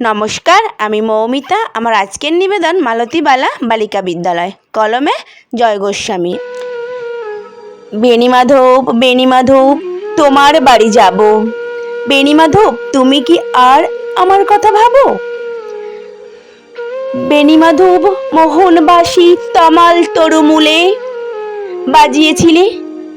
নমস্কার, আমি মৌমিতা। আমার আজকের নিবেদন মালতীবালা বালিকা বিদ্যালয়, কলমে জয় গোস্বামী। বেণীমাধব বেণীমাধব তোমার বাড়ি যাব। বেণীমাধব তুমি কি আর আমার কথা ভাবো? বেণীমাধব মোহনবাসী, তমাল তরুমূলে বাজিয়েছিলে।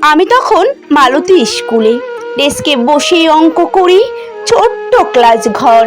আমি তখন মালতী স্কুলে। ডেস্কে বসে অঙ্ক করি, ছোট্ট ক্লাস ঘর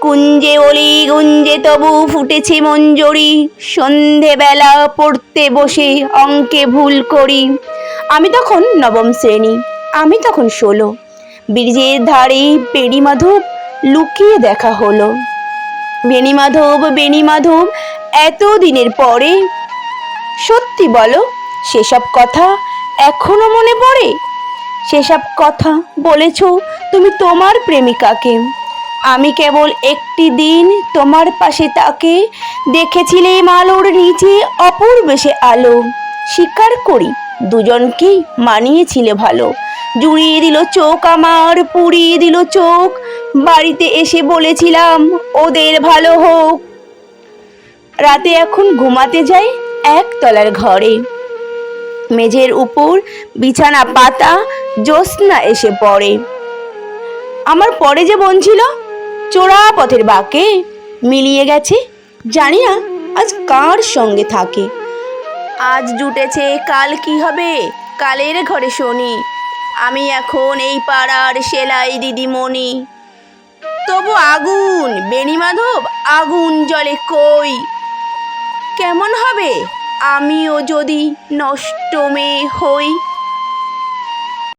কুঞ্জে অলি গুঞ্জে তবু ফুটেছে মঞ্জরি সন্ধেবেলা পড়তে বসে অঙ্কে ভুল করি। আমি তখন নবম শ্রেণি, আমি তখন ষোলো। ব্রিজের ধারে বেণীমাধব লুকিয়ে দেখা হলো। বেণীমাধব বেণীমাধব এত দিনের পরে? সত্যি বলো, সেসব কথা এখনও মনে পড়ে? সেসব কথা বলেছ তুমি তোমার প্রেমিকাকে। আমি কেবল একটি দিন তোমার পাশে তাকে দেখেছিলে আলোর নিচে অপূর্ব সে আলো। স্বীকার করি, দুজনকেই মানিয়েছিলে ভালো। জুড়িয়ে দিল চোখ আমার, পুড়িয়ে দিল চোখ। বাড়িতে এসে বলেছিলাম, ওদের ভালো হোক। রাতে এখন ঘুমাতে যাই একতলার ঘরে। মেঝের উপর বিছানা পাতা জ্যোৎস্না এসে পড়ে। আমার পরে যে বোন ছিল চোরা পথের বাঁকে মিলিয়ে গেছে। জানি না আজ কার সঙ্গে থাকে। আজ জুটেছে, কাল কি হবে? কালের ঘরে শনি। আমি এখন এই পাড়ার সেলাই দিদিমণি। তবু আগুন বেণীমাধব আগুন জলে কই? কেমন হবে? আমিও যদি নষ্ট হই।